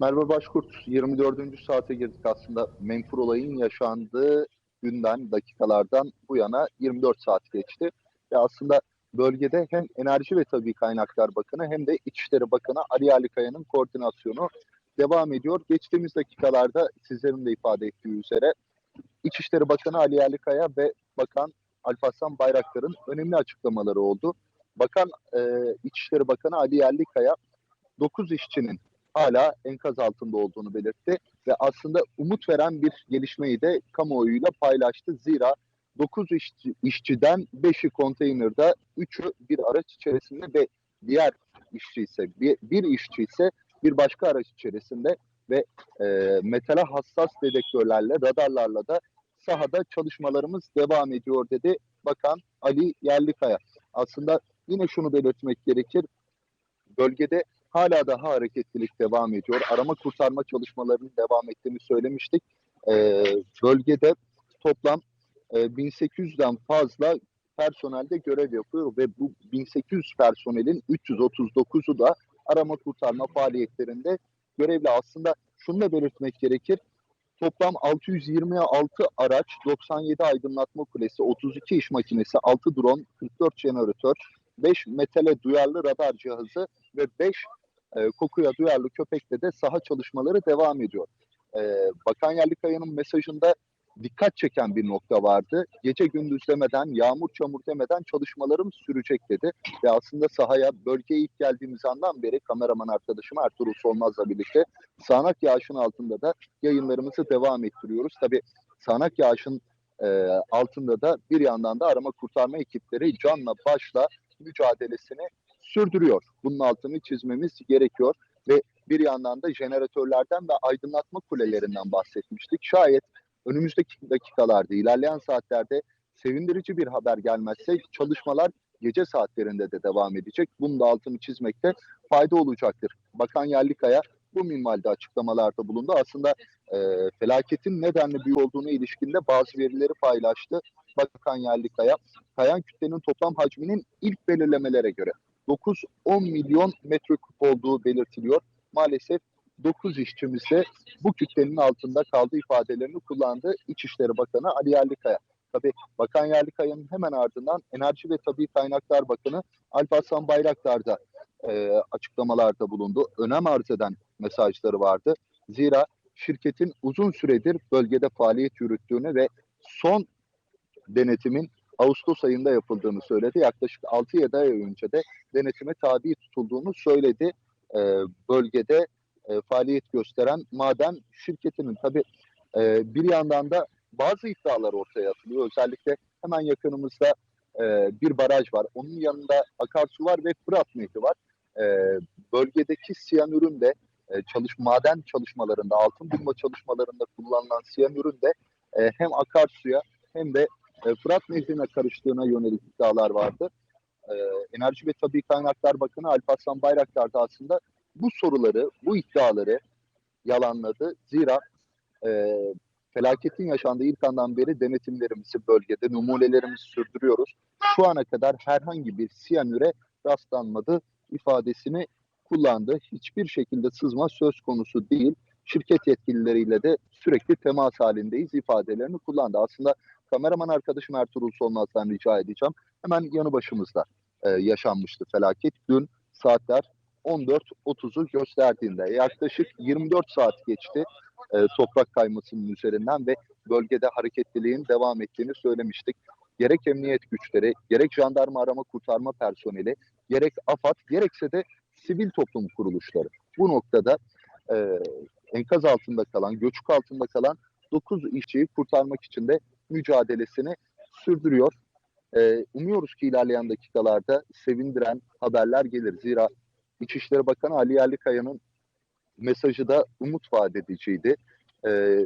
Merve Başkurt 24. saate girdik aslında menfur olayın yaşandığı günden dakikalardan bu yana 24 saat geçti. Ve aslında bölgede hem Enerji ve Tabii Kaynaklar Bakanı hem de İçişleri Bakanı Ali Yerlikaya'nın koordinasyonu devam ediyor. Geçtiğimiz dakikalarda sizlerin de ifade ettiği üzere İçişleri Bakanı Ali Yerlikaya ve Bakan Alparslan Bayraktar'ın önemli açıklamaları oldu. Bakan e, İçişleri Bakanı Ali Yerlikaya 9 işçinin hala enkaz altında olduğunu belirtti ve aslında umut veren bir gelişmeyi de kamuoyuyla paylaştı. Zira 9 işçi, işçiden 5'i konteynerde, 3'ü bir araç içerisinde ve diğer işçi ise bir, bir işçi ise bir başka araç içerisinde ve e, metale hassas dedektörlerle, radarlarla da sahada çalışmalarımız devam ediyor dedi Bakan Ali Yerlikaya. Aslında yine şunu belirtmek gerekir. Bölgede hala daha hareketlilik devam ediyor. Arama kurtarma çalışmalarının devam ettiğini söylemiştik. Ee, bölgede toplam e, 1800'den fazla personelde görev yapıyor ve bu 1800 personelin 339'u da arama kurtarma faaliyetlerinde görevli. Aslında şunu da belirtmek gerekir. Toplam 626 araç, 97 aydınlatma kulesi, 32 iş makinesi, 6 drone, 44 jeneratör, 5 metale duyarlı radar cihazı ve 5 e, kokuya duyarlı köpekle de saha çalışmaları devam ediyor. E, Bakan Yerlikaya'nın mesajında dikkat çeken bir nokta vardı. Gece gündüz demeden, yağmur çamur demeden çalışmalarım sürecek dedi. Ve aslında sahaya bölgeye ilk geldiğimiz andan beri kameraman arkadaşım Ertuğrul Solmaz'la birlikte sağanak yağışın altında da yayınlarımızı devam ettiriyoruz. Tabii sağanak yağışın e, altında da bir yandan da arama kurtarma ekipleri canla başla mücadelesini sürdürüyor. Bunun altını çizmemiz gerekiyor ve bir yandan da jeneratörlerden ve aydınlatma kulelerinden bahsetmiştik. Şayet önümüzdeki dakikalarda, ilerleyen saatlerde sevindirici bir haber gelmezse çalışmalar gece saatlerinde de devam edecek. Bunun da altını çizmekte fayda olacaktır. Bakan Yerlikaya bu minvalde açıklamalarda bulundu. Aslında e, felaketin nedenle büyük olduğuna ilişkinde bazı verileri paylaştı. Bakan Yerlikaya, kayan kütlenin toplam hacminin ilk belirlemelere göre 9-10 milyon metreküp olduğu belirtiliyor. Maalesef 9 işçimiz de bu kütlenin altında kaldığı ifadelerini kullandı İçişleri Bakanı Ali Yerlikaya. Tabii Bakan Yerlikaya'nın hemen ardından Enerji ve Tabii Kaynaklar Bakanı Alparslan Bayraktar da e, açıklamalarda bulundu. Önem arz eden mesajları vardı. Zira şirketin uzun süredir bölgede faaliyet yürüttüğünü ve son denetimin Ağustos ayında yapıldığını söyledi. Yaklaşık 6-7 ay önce de denetime tabi tutulduğunu söyledi. E, bölgede e, faaliyet gösteren maden şirketinin tabi e, bir yandan da bazı iddialar ortaya atılıyor. Özellikle hemen yakınımızda e, bir baraj var. Onun yanında akarsu var ve Fırat Nehri var. E, bölgedeki siyanürün de e, çalış, maden çalışmalarında, altın bulma çalışmalarında kullanılan siyanürün de e, hem akarsuya hem de e, Fırat Nehri'ne karıştığına yönelik iddialar vardı. E, Enerji ve Tabii Kaynaklar Bakanı Alparslan Bayraktar da aslında bu soruları, bu iddiaları yalanladı. Zira e, felaketin yaşandığı ilk andan beri denetimlerimizi bölgede, numunelerimizi sürdürüyoruz. Şu ana kadar herhangi bir siyanüre rastlanmadı ifadesini kullandı. Hiçbir şekilde sızma söz konusu değil. Şirket yetkilileriyle de sürekli temas halindeyiz ifadelerini kullandı. Aslında kameraman arkadaşım Ertuğrul Solmaz'dan rica edeceğim. Hemen yanı başımızda e, yaşanmıştı felaket. Dün saatler 14.30'u gösterdiğinde yaklaşık 24 saat geçti e, toprak kaymasının üzerinden ve bölgede hareketliliğin devam ettiğini söylemiştik. Gerek emniyet güçleri, gerek jandarma arama kurtarma personeli, gerek AFAD, gerekse de sivil toplum kuruluşları. Bu noktada e, enkaz altında kalan, göçük altında kalan 9 işçiyi kurtarmak için de mücadelesini sürdürüyor. E, umuyoruz ki ilerleyen dakikalarda sevindiren haberler gelir. Zira İçişleri Bakanı Ali Yerlikaya'nın mesajı da umut vaat ediciydi. E,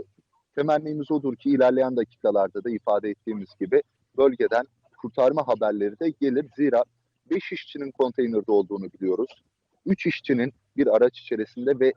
temennimiz odur ki ilerleyen dakikalarda da ifade ettiğimiz gibi bölgeden kurtarma haberleri de gelir. Zira 5 işçinin konteynerde olduğunu biliyoruz. 3 işçinin bir araç içerisinde ve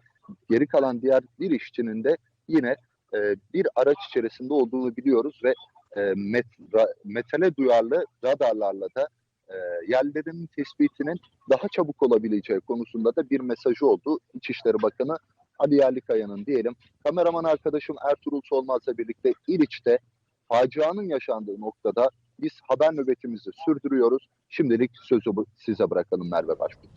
geri kalan diğer bir işçinin de yine e, bir araç içerisinde olduğunu biliyoruz ve e, met, ra, metale duyarlı radarlarla da e, yerlerinin tespitinin daha çabuk olabileceği konusunda da bir mesajı oldu İçişleri Bakanı Ali Yerlikaya'nın diyelim. Kameraman arkadaşım Ertuğrul Solmaz'la birlikte İliç'te facianın yaşandığı noktada biz haber nöbetimizi sürdürüyoruz. Şimdilik sözü size bırakalım Merve Başbuğ.